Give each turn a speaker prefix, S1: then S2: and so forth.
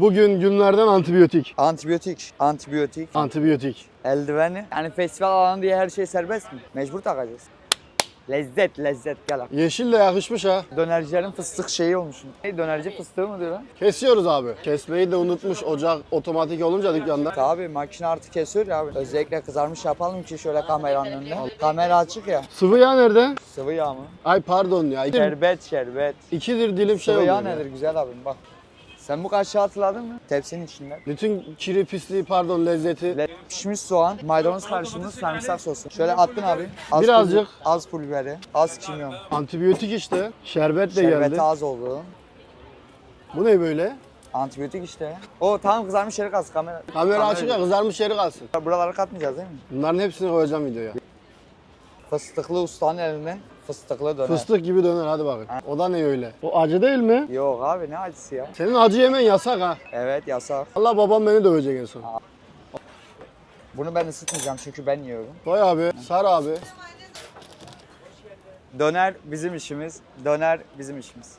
S1: Bugün günlerden antibiyotik.
S2: Antibiyotik. Antibiyotik.
S1: Antibiyotik.
S2: Eldiveni. Yani festival alanı diye her şey serbest mi? Mecbur takacağız. Lezzet lezzet gel abi.
S1: Yeşil de yakışmış ha.
S2: Dönercilerin fıstık şeyi olmuşsun. Ne dönerci fıstığı mı diyor lan?
S1: Kesiyoruz abi. Kesmeyi de unutmuş ocak otomatik olunca dükkanda.
S2: Abi makine artık kesiyor ya abi. Özellikle kızarmış yapalım ki şöyle kameranın önünde. Kamera açık ya.
S1: Sıvı yağ nerede?
S2: Sıvı yağ mı?
S1: Ay pardon ya. İki,
S2: Şerbet şerbet.
S1: ikidir dilim şey
S2: Sıvı yağ
S1: oluyor. ya.
S2: nedir güzel abim bak. Sen bu kaşığı hatırladın mı? Tepsinin içinde.
S1: Bütün kiri pisliği pardon lezzeti.
S2: Le- Pişmiş soğan, maydanoz karışımlı sarımsak sosu. Şöyle attın abi. Az
S1: Birazcık.
S2: pul- az pul biberi, az kimyon.
S1: Antibiyotik işte. Şerbet de
S2: Şerbeti
S1: geldi.
S2: az oldu.
S1: Bu ne böyle?
S2: Antibiyotik işte. O tamam kızarmış yeri kalsın kamera.
S1: Kamera açık ya kızarmış yeri kalsın.
S2: Buraları katmayacağız değil mi?
S1: Bunların hepsini koyacağım videoya.
S2: Fıstıklı ustanın elinden fıstıklı döner.
S1: Fıstık gibi döner hadi bakın. O da ne öyle? O acı değil mi?
S2: Yok abi ne acısı ya.
S1: Senin acı yemen yasak ha.
S2: Evet yasak.
S1: Allah babam beni dövecek en son.
S2: Bunu ben ısıtmayacağım çünkü ben yiyorum.
S1: Koy abi, sar abi.
S2: Döner bizim işimiz. Döner bizim işimiz.